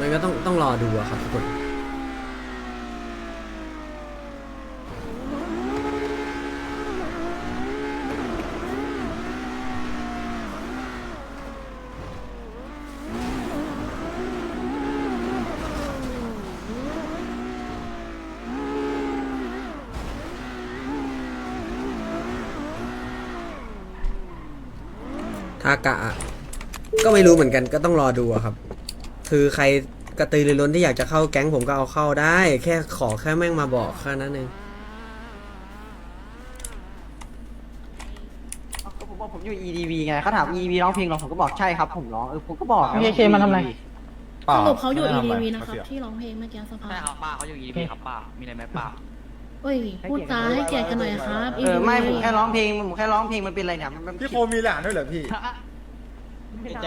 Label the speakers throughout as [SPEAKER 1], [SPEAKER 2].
[SPEAKER 1] มันก็ต้องต้องรอดูอะครับทุกคนทากะอะก็ไม่รู้เหมือนกันก็ต้องรอดูอะครับ คือใครกระตือรือร้นที่อยากจะเข้าแก๊งผมก็เอาเข้าได้ แค่ขอแค่แม่งมาบอกแค่นั้นเอง
[SPEAKER 2] ก็ผมบอกผมอยู่ EDV ไงเขาถาม EDV ร้องเพลงเหรอผมก็บอกใช่ครับผมร้องเออผมก็บอก
[SPEAKER 3] เคเคมาทำอะไร
[SPEAKER 4] สรุปเขาอยู่ EDV นะครับ ที่ร้องเพลงเมื่อกี้สภา
[SPEAKER 5] ใช่ครับป้าเขาอยู่ EDP ครับป้ามีอะไรไหมป้า
[SPEAKER 4] เอ้ย พูดจาให้เกียรติกันหน่อยครับ
[SPEAKER 2] เออไม่ผมแค่ร้องเพลงผมแค่ร้องเพลงมันเป็นอะไรเนี่ยมันมัน
[SPEAKER 6] พี่โคมีหลานด้วยเหรอพี่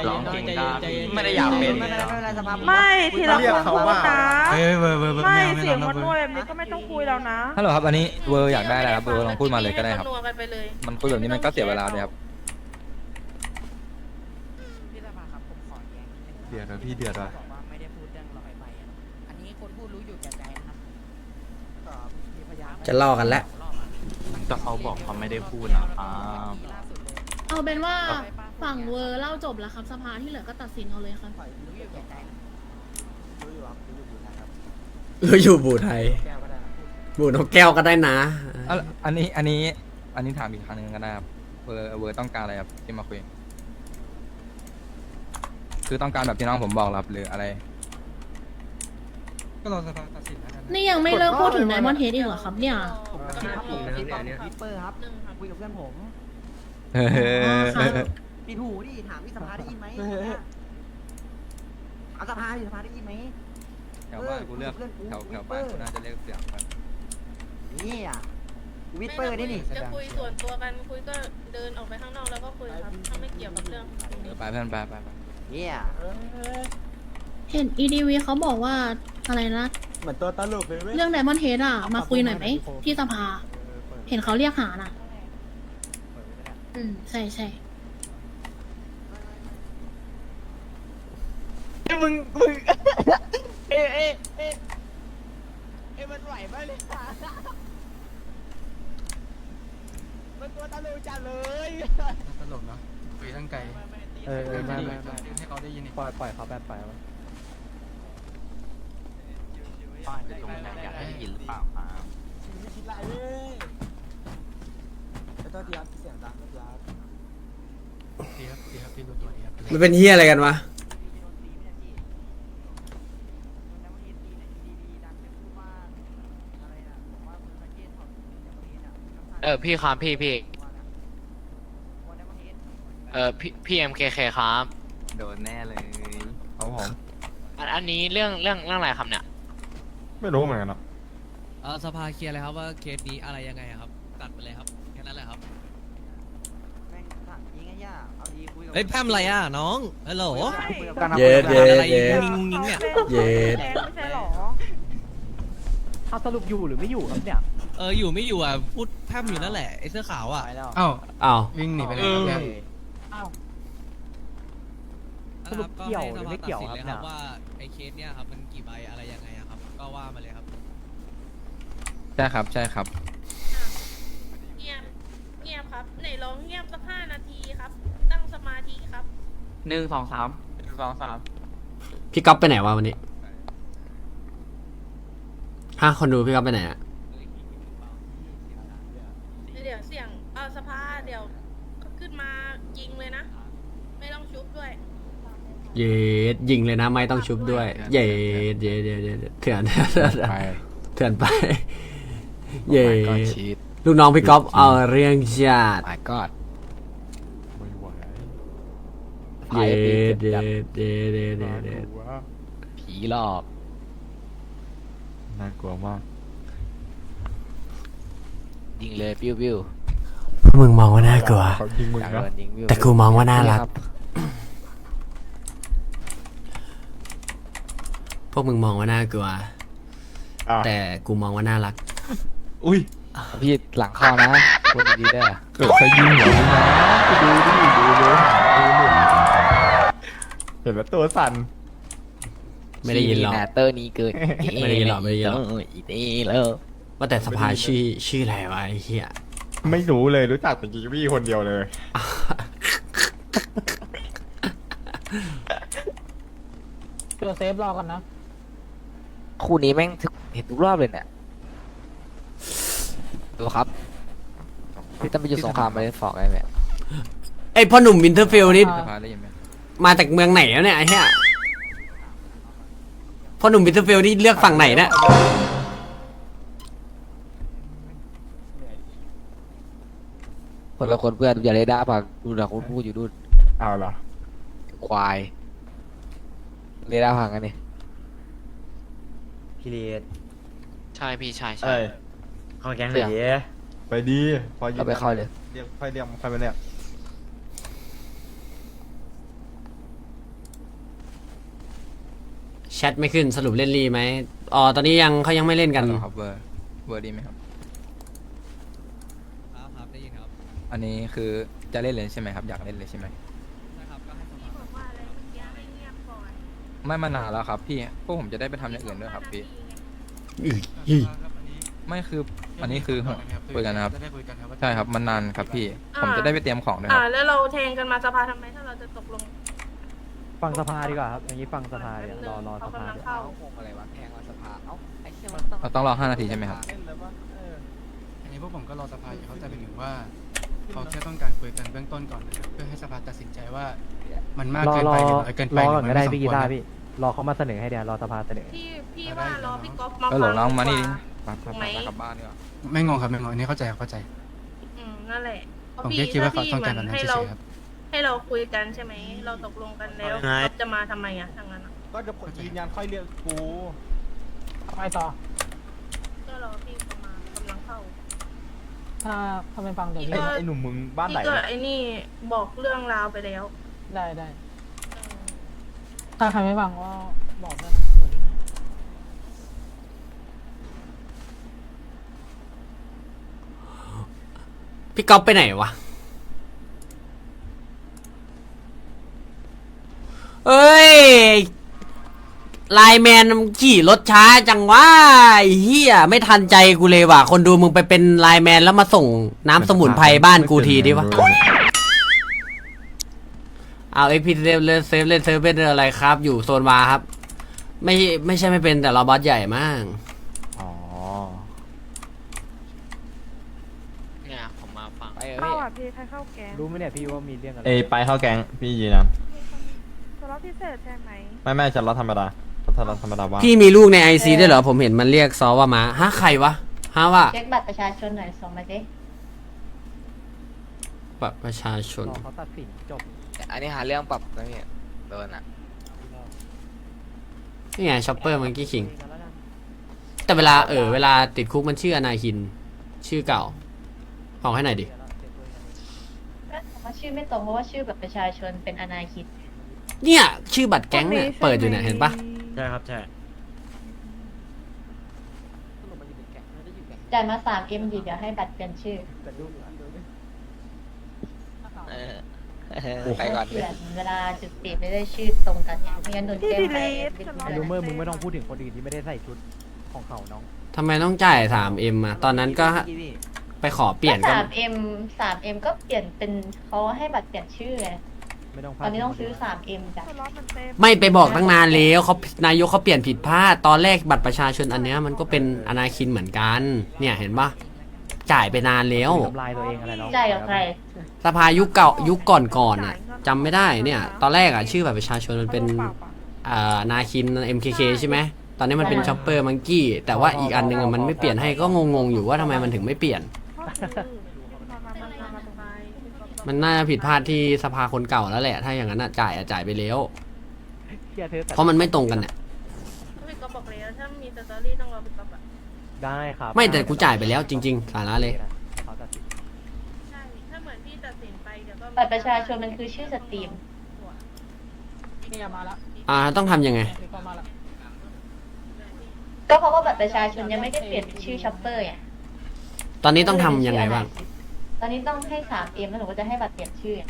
[SPEAKER 5] ร้องเพลงก็ไม่ได้อยากเป็น
[SPEAKER 2] ไม่เป็นไรไม่เป็นไรสภาพ
[SPEAKER 7] ไม่ทีละ
[SPEAKER 6] เรีย
[SPEAKER 7] ค
[SPEAKER 6] ก
[SPEAKER 7] น
[SPEAKER 6] เขา
[SPEAKER 7] พู
[SPEAKER 6] ว่า
[SPEAKER 7] ดนะ
[SPEAKER 3] เอ้ยเวอร์เวอร์เวอร์
[SPEAKER 7] ไม่
[SPEAKER 3] ไม่เอาไม่
[SPEAKER 7] เสียง
[SPEAKER 3] เอา
[SPEAKER 7] มัน
[SPEAKER 3] ไม่
[SPEAKER 7] มั่ว
[SPEAKER 3] เอา
[SPEAKER 7] แบบนี้ก็ไม่ต้องคุยแล้วนะ
[SPEAKER 8] ฮัลโหลครับอันนี้เวอร์อยากได้อะไรครับเวอร์ลองพูดมาเลยก็ได้ครับ
[SPEAKER 4] นัวกันไปเลย
[SPEAKER 8] มันคุยแบบนี้มันก็เสียเวลาเลยครับ
[SPEAKER 2] พี่สภาครับผมขอแย้งนิดนึง
[SPEAKER 3] เดือดเหรอพี่เดือดเหรอ
[SPEAKER 2] บอกว่าไม่ได้พูดเรื่องลอยไปอะอันนี้คนพูดรู้อยู่แก่ใจนะครับก็มีพยาน
[SPEAKER 1] จะล่อกันแล้ว
[SPEAKER 5] ก็เขาบอกเขาไม่ได้พูดนะครับ
[SPEAKER 2] ล่าสุด เลย
[SPEAKER 4] เอาเป็นว่าฝั่งเวอร์เล่าจบแล้วครับสภาที่เหลือก็ตัดสินเอาเลยครับ
[SPEAKER 2] ปล่อยรู้อยู่แก่ใจนะรู้อยู่ครับรู้อยู่นะครับ
[SPEAKER 1] เอออยู่บูไทย
[SPEAKER 2] แก้วก็ได้นะพูด
[SPEAKER 1] บูนกแก้วก็ได้นะ
[SPEAKER 8] อะอันนี้อันนี้อันนี้ถามอีกครั้งหนึงก็ได้ครับเวอร์เวอร์ต้องการอะไรครับที่มาคุย คือต้องการแบบที่น้องผมบอกเหรอครับหรืออะไร
[SPEAKER 3] ก็รอสภาตัดสินแล้วกัน
[SPEAKER 4] นี่ยังไม่เลิกพูดถึงไดมอนเฮดอีกเหรอครับเนี่ย
[SPEAKER 2] ผมก็ครับผมคิดว่าวิปเปอร์ครับคุยกับเพื่อนผม
[SPEAKER 8] เออ
[SPEAKER 4] ครับ
[SPEAKER 2] ปิดหูดิถามพี่สภาได้ยินไหมเอาสภาดิสภาได้ยินไหม
[SPEAKER 8] แถวบ้านกูเลือกแถวแถวบ้านกูน่าจะเรียกเสียงครับ
[SPEAKER 2] นี่อะวิปเปอร์นี่นี่
[SPEAKER 9] จะคุยส่วนตัวกันคุยก็เดินออกไปข้างนอกแล้วก็คุยครับถ้าไม่เกี่ยวกับเรื่องตรง
[SPEAKER 8] เอ
[SPEAKER 9] นี้
[SPEAKER 8] อไปเพื่อนไปไปไป
[SPEAKER 2] นี่อะ
[SPEAKER 4] เห็น EDV เขาบอกว่าอะไรนะ
[SPEAKER 6] เหมือนตัวตลกเลยเว้ย
[SPEAKER 4] เรื่องไดมอนเฮดอะมาคุยหน่อยไหมที่สภา เห็นเขาเรียกหาน่ะ อืมใช่ใช่
[SPEAKER 2] มึงมึง เอ๊ะเอ๊ะเอ๊ะเอ๊ะมันไหวไหมเลยมันตัวตลกจัดเลย
[SPEAKER 3] ตลกเนาะคุยตั้งไกล
[SPEAKER 6] เออเออไม่ไม่ไม่
[SPEAKER 3] ให้เขาได้ยินอีก
[SPEAKER 6] ปล่อยปล่อยเขาแบบไปวะ
[SPEAKER 5] ป้าจะตรงไหนอยากให้ได้ยินหรือเปล่าครับ
[SPEAKER 2] คิดไรเว้ยไอ้ตัวที่ยัดเสียงดังยั ด
[SPEAKER 3] ดีครับดีครับพี่รู้ตัวดีครับ
[SPEAKER 1] มันเป็นเฮียอะไรกันวะ
[SPEAKER 5] เออพี่ครับพี่พี่เออพี่พี่ MKK ครับ
[SPEAKER 8] โดนแน่เลยเขาผม
[SPEAKER 5] อันอันนี้เรื่องเรื่องเรื่องอะไรครับเนี่ย
[SPEAKER 6] ไม่รู้เหมือนกันเนาะ
[SPEAKER 10] เออสภาเคลียร์เลยครับว่าเคสนี้อะไรยังไงอะครับ ตัดไปเลยครับแค่นั้นแหละครับ
[SPEAKER 2] แม่งถามยิงไอ้ย่า เอาดีคุยกับ
[SPEAKER 10] เฮ้ยแพมอะไรอะน้องฮัลโหล
[SPEAKER 2] คุยกับกันนะ
[SPEAKER 1] เย็ด
[SPEAKER 2] คุยกับกัน
[SPEAKER 1] เย็ด
[SPEAKER 10] อะไร
[SPEAKER 1] เย็ด
[SPEAKER 10] งุ้งงิ้งเนี่ย
[SPEAKER 1] เย็ด
[SPEAKER 7] แไม่ใช่หรอ
[SPEAKER 2] เอาสรุปอยู่หรือไม่อยู่ครับเนี่ย
[SPEAKER 10] เอออยู่ไม่อยู่อะพูดแพมอยู่นั่นแหละไอ้เสื้อขาวอะ
[SPEAKER 2] ไปแล้ว
[SPEAKER 3] อ้าว
[SPEAKER 1] อ้าว
[SPEAKER 3] วิ่งหนีไปเลยครับเนี่ย
[SPEAKER 2] อ้าว
[SPEAKER 10] นะครับ
[SPEAKER 2] สรุปเกี่ยวหรือไม่เกี่ยว
[SPEAKER 10] ก็ให้สภาตัดสินเลย
[SPEAKER 2] ครับ
[SPEAKER 10] ว่าไอ้เคสเนี่ยครับมันกี่ใบอะไรยังไงอะครับ ก็ว่ามาเลยครับ
[SPEAKER 8] ใช่ครับใช่ครับ
[SPEAKER 9] เงียบ เงียบครับ ไหนลองเงียบสักห้านาทีครับตั้ง สมาธิครับ
[SPEAKER 5] หนึ่งสองสามหนึ่งสองสาม
[SPEAKER 1] พี่ก๊อฟไปไหนวะวันนี้ฮะคนดูพี่ก๊อฟไปไหนอะ
[SPEAKER 9] เดี๋ยวเสียงเอาสภาเดี๋ยวเขาขึ้นมายิงเลยนะ ไม่ต้องชุบด้วย
[SPEAKER 1] เย็ดยิงเลยนะไม่ต้องชุบด้วย เย็ดเย็ดเย็ดเย็ดเถื่อนเถื่อนเถื่อน
[SPEAKER 8] ไป
[SPEAKER 1] เถื่อนไป เย็
[SPEAKER 8] ก็
[SPEAKER 1] ด
[SPEAKER 8] ชีต
[SPEAKER 1] ลูกน้องพี่ก๊อฟเอาเรื่องจัด
[SPEAKER 8] ไปกอด
[SPEAKER 6] ไม่ไหว
[SPEAKER 1] เย็ดเย็ดเย็ดเย็ดเย็ดเย็ด
[SPEAKER 8] ผีหลอก
[SPEAKER 6] น่ากลัวมาก
[SPEAKER 8] ยิงเลยปิ้วปิ้ว
[SPEAKER 1] พวกมึงมองว่าน่ากลัว
[SPEAKER 6] เขายิงมึง
[SPEAKER 8] อยาก
[SPEAKER 6] นะ
[SPEAKER 8] โดนยิงปิ้ว
[SPEAKER 1] แต่กูมองว่าน่ารัก พวกมึงมองว่าน่ากลัว
[SPEAKER 6] อะ
[SPEAKER 1] แต่กูมองว่าน่ารัก
[SPEAKER 6] อุ้ย
[SPEAKER 8] พี่หลังเข้านะพูดดีๆได้อ
[SPEAKER 6] เกิดใครยิงหัวมึงนะไปดูดิดูเลยดู หนึ่งเห็นแล้วตัวสั่น
[SPEAKER 1] ไม่ได้ยินหรอก
[SPEAKER 11] เตอร์นี้เกิน
[SPEAKER 1] ไม่ได้ยินหรอกไม่ได้ยินหรอก
[SPEAKER 11] อีนี่แล้ว
[SPEAKER 1] ว่าแต่สภาชื่อชื่ออะไรวะไอ้เหี้ย
[SPEAKER 6] ไม่รู้เลยรู้จักแต่กิกวี่คนเดียวเลย
[SPEAKER 12] ตัวเซฟรอกันนะ
[SPEAKER 11] คู่นี้แม่งทุกเห็นทุกรอบเลยเนี่ยดูครับพี่ต้องไปอยู่สงครามมาเล่นฟอกได้ไหม
[SPEAKER 1] ไอพ่อหนุ่มวินเทอร์เฟลนี่
[SPEAKER 8] สภาได้ยินไหม
[SPEAKER 1] มาจากเมืองไหนแล้วเนี่ยไอ้เหี้ยพ่อหนุ่มวินเทอร์เฟลนี่เลือกฝั่งไหนเนี่ย
[SPEAKER 11] คนละคนเพื่อนอย่าเลยด่าปากดูนะคนพูดอยู่ดูน
[SPEAKER 6] เอาเหรอ
[SPEAKER 11] ควายเรด้าพังกันนี่
[SPEAKER 1] พี่เลียด
[SPEAKER 11] ใช่พี่ใช่ใช่
[SPEAKER 6] เอ้ย
[SPEAKER 1] เข้าแก๊งหน่อยดิ
[SPEAKER 6] ไปดีพอยืน
[SPEAKER 11] เราไปเข้าเลย
[SPEAKER 6] เรียกค่อยเรียกค่อยไปเรียก
[SPEAKER 1] แชทไม่ขึ้นสรุปเล่นรีไหมอ๋อตอนนี้ยังเขายังไม่เล่นกัน
[SPEAKER 8] ฮัลโหลครับเวอร์เวอร์ดีไหมครับ
[SPEAKER 10] ครับครับได้ยินครับ
[SPEAKER 8] อันนี้คือจะเล่นเลยใช่ไหมครับ อยากเล่นเลยใช่ไหม
[SPEAKER 10] ใช่ครับก็ให้สภา
[SPEAKER 9] บอกว่าอะไรเมื่อกี้ให้เงียบก่อน
[SPEAKER 8] ไม่มานานแล้วครับพี่พวกผมจะได้ไปทำอย่างอื่นด้วยครับพี่
[SPEAKER 13] ครับอันนี้
[SPEAKER 8] ไม่คืออันนี้คือคุยกันนะครับ
[SPEAKER 13] จะได้คุยกันครับว่า
[SPEAKER 8] ใช่ครับมันนานครับพี่ ผมจะได้ไปเตรียมของด้วยค
[SPEAKER 9] อ่า
[SPEAKER 8] รับ
[SPEAKER 9] แล้วเราแทงกันมาสภาทำไมถ้าเราจะตกลง
[SPEAKER 12] ฟังสภาดีกว่าครับอย่างนี้ฟังสภา
[SPEAKER 9] แป๊
[SPEAKER 12] เดี๋
[SPEAKER 9] บ
[SPEAKER 12] ยว
[SPEAKER 9] นึ
[SPEAKER 12] รงอรอส
[SPEAKER 9] เขา
[SPEAKER 12] ภากำ
[SPEAKER 9] ลัง
[SPEAKER 12] เดี๋ยว
[SPEAKER 9] เข้า
[SPEAKER 11] อะไรวะแทงวันสภาเอ้าไอ้เชี่ยมัน
[SPEAKER 8] เราต้องรอ 5 นาทีใช่ไหมครับ
[SPEAKER 13] อันนี้พวกผมก็รอสภาอยู่เขาใจะเป็นถึงว่าเขาแค่ต้องการคุยกันเบื้องต้นก่อนนะครับเพื่อให้สภาตัดสินใจว่า มันมาก
[SPEAKER 12] รอ
[SPEAKER 13] เกิน
[SPEAKER 12] รอ
[SPEAKER 13] ไปหรือน้อยเกินไป
[SPEAKER 12] รอก่อน
[SPEAKER 13] ห
[SPEAKER 12] ก็
[SPEAKER 13] รื
[SPEAKER 12] ได้
[SPEAKER 13] มั
[SPEAKER 12] พี่
[SPEAKER 13] ม่
[SPEAKER 12] กี
[SPEAKER 13] สมคว
[SPEAKER 12] ตารร์พี่รอเขามาเสนอให้เดี๋ยวรอสภาเสนอ
[SPEAKER 9] พี่พี่ว่ารอพี่ก๊อฟมา
[SPEAKER 8] ก็หล
[SPEAKER 9] ฟั
[SPEAKER 8] ง
[SPEAKER 9] ง
[SPEAKER 8] น้องมานี่
[SPEAKER 9] ดี
[SPEAKER 8] ดิ
[SPEAKER 9] กว่า
[SPEAKER 8] ไปไปไปไปกลับบ้านดีกว่า
[SPEAKER 13] ไม่งงครับไม่งงอันนี้เข้าใจครับเข้าใจ
[SPEAKER 9] อืมนั่นแหละเพราะ
[SPEAKER 13] ผม
[SPEAKER 9] พี่
[SPEAKER 13] แค่คิดว่า
[SPEAKER 9] ถ้า
[SPEAKER 13] เขา
[SPEAKER 9] พี่
[SPEAKER 13] ต้อง
[SPEAKER 9] เหมื
[SPEAKER 13] กา
[SPEAKER 9] อ
[SPEAKER 13] รแบบ
[SPEAKER 9] น
[SPEAKER 13] นั้น
[SPEAKER 9] ให้
[SPEAKER 13] เฉ
[SPEAKER 9] เรา
[SPEAKER 13] ยๆครับ
[SPEAKER 9] ให้เราคุยกันใช่ไหม เราตกลงกันแล้วก๊อฟจะมาทำไมอะทางนั้นอะ
[SPEAKER 6] ก็จะยืนยันค่อยเรียกกู
[SPEAKER 12] ไปต่อ
[SPEAKER 9] ก็รอพี่เขามากำลังเข้า
[SPEAKER 12] ถ้าถ้าไม่ฟังเดี๋ยว
[SPEAKER 9] พี่
[SPEAKER 6] ไอ้
[SPEAKER 9] ก็
[SPEAKER 6] ไอ้หนุ่มมึงบ้านไหน
[SPEAKER 9] พี่ก็
[SPEAKER 6] เนี่ย
[SPEAKER 9] ไอ้นี่บอกเรื่องราวไปแล้ว
[SPEAKER 12] ได้ได้
[SPEAKER 9] เออ
[SPEAKER 12] ถ้าใครไม่ฟังก็บอกด้วยนะ
[SPEAKER 1] พี่ก๊อฟไปไหนวะ เอ้ยไลน์แมนมันขี่รถช้าจังวะไอ้เฮียไม่ทันใจกูเลยว่ะ คนดูมึงไปเป็นไลน์แมนแล้วมาส่งน้ำสมุนไพรบ้านกูทีดิวะ เอาเอ็กพีเซฟเล่นเซฟเล่นเซฟเป็นอะไรครับ อยู่โซนวาครับ ไม่ไม่ใช่ไม่เป็นแต่เราบอสใหญ่มาก
[SPEAKER 6] อ๋อ
[SPEAKER 11] เนี่ยผมมาฟัง ไปเออ
[SPEAKER 9] เข้า
[SPEAKER 11] พี่
[SPEAKER 9] อะพี่ใครเข้าแก๊ง
[SPEAKER 12] รู้ไหมเนี่ยพี่ว่ามีเรื่องอะไร
[SPEAKER 6] เอยไปเข้าแก๊งพี่ยืนยัน
[SPEAKER 9] ส ล็อตพิเศษใช่ไหม
[SPEAKER 6] ไม่ไม่ฉันรถธรรมดาฉันรถธรรมดาว่าง
[SPEAKER 1] พี่มีลูกในไอซีด้วยเหรอ ผมเห็นมันเรียกซอว่ามาฮะใครวะฮะว่า
[SPEAKER 14] เช็คบัตรประชาชนหน่อยส่งมาสิ
[SPEAKER 1] บัตรประชาชน
[SPEAKER 12] รอเขาตัดสินจบ
[SPEAKER 11] อันนี้หาเรื่องปรับนะพี่โดนอะ
[SPEAKER 1] นี่ไงช็อปเปอร์มันกี้คิงแต่เวลาเออเวลาติดคุกมันชื่ออนาคิน ชื่อเก่าออกให้หน่อยดิ
[SPEAKER 14] ว่าชื่อไม่ตรงเพราะว่าชื่อแบบประชาชนเป็นอนาคิด
[SPEAKER 1] เนี่ยชื่อบัตรแก๊งเนี่ยเปิดอยู่เนี่ยเห็นปะ
[SPEAKER 7] ใช่ครับใช่
[SPEAKER 14] จ่ายมาสามเอ็มดีเดี๋ยวให้บัตรเปลี่ยนชื่อ
[SPEAKER 11] เออไปก่อน
[SPEAKER 14] เปลี่ยนเวลาจุดติดไม่ได้ชื่อตรงกันไงไม่งั้นโดนแจ้งไปเป็น
[SPEAKER 12] ไอ้
[SPEAKER 14] เดื
[SPEAKER 12] ลู
[SPEAKER 14] อน
[SPEAKER 12] เมอร์มึงไม่ต้องพูดถึงคนอื่นที่ไม่ได้ใส่ชุดของเขาน้อง
[SPEAKER 1] ทำไมต้องจ่าย 3M อะตอนนั้นก็ไปขอเปลี่ยนก็
[SPEAKER 14] สามเอ็มสามเอ็มก็เปลี่ยนเป็นเขาให้บัตรเปลี่ยนชื่อไง
[SPEAKER 12] ไม่ต้อง
[SPEAKER 14] ตอนนี้ต้องซื้อสามเอ็มจ้ะ
[SPEAKER 9] สล็อตมันเต็ม
[SPEAKER 1] ไม่ไปบอกตั้งนานแล้วเขานายกเขาเปลี่ยนผิดพลาดตอนแรกบัตรประชาชนอันเนี้ยมันก็เป็นอนาคินเหมือนกัน เนี่ยเห็นปะจ่ายไปนานแล้ว
[SPEAKER 12] ทำลายตัวเองอะไรน้อง
[SPEAKER 14] จ่ายกับใคร
[SPEAKER 1] สภายุคเก่ายุคก่อนก่อนๆอะจำไม่ได้เนี่ย ตอนแรกอะชื่อบัตรประชาชนมันเป็นอ่านาคิน MKK ใช่ไหมตอนนี้มันเป็นช็อปเปอร์มังกี้แต่ว่าอีกอันหนึงอะมันไม่เปลี่ยนให้ก็งงๆอยู่ว่าทำไมมันถึงไม่เปลี่ยน มันน่าจะผิดพลาดที่สภาคนเก่าแล้วแหละ ถ้าอย่างนั้นอะจ่ายอะจ่ายไปแล้ว
[SPEAKER 12] เชื่อเธอแต่
[SPEAKER 1] เพราะมันไม่ตรงกันเนี่ย
[SPEAKER 9] พี่ก๊อฟบอกแล้วถ้ามีสตอรี่ต้องรอพี่ก๊อฟอะ
[SPEAKER 12] ได้ครับ
[SPEAKER 1] ไม่แต่กูจ่ายไปแล้วจริง ๆ สาระเลย
[SPEAKER 12] เขาตัดสิน
[SPEAKER 9] ใช่ ถ้าเหมือนพี่ตัดสินไปเดี๋ยวก็
[SPEAKER 14] บัตรประชาชนมันคือชื่อสตรีม
[SPEAKER 12] นี่มาแล้ว
[SPEAKER 1] อ่าต้องทำยังไง
[SPEAKER 12] นี่ก็มาแล้ว
[SPEAKER 14] ก็เพราะว่าบัตรประชาชนยังไม่ได้เปลี่ยนเป็นชื่อช็อปเปอร์ไง
[SPEAKER 1] ตอนนี้ต้องทำยังไงบ้าง
[SPEAKER 14] ตอนนี้ต้องให้สามเอ็มแล้วหนูก็จะให้บัตรเปลี่ยนชื่อไง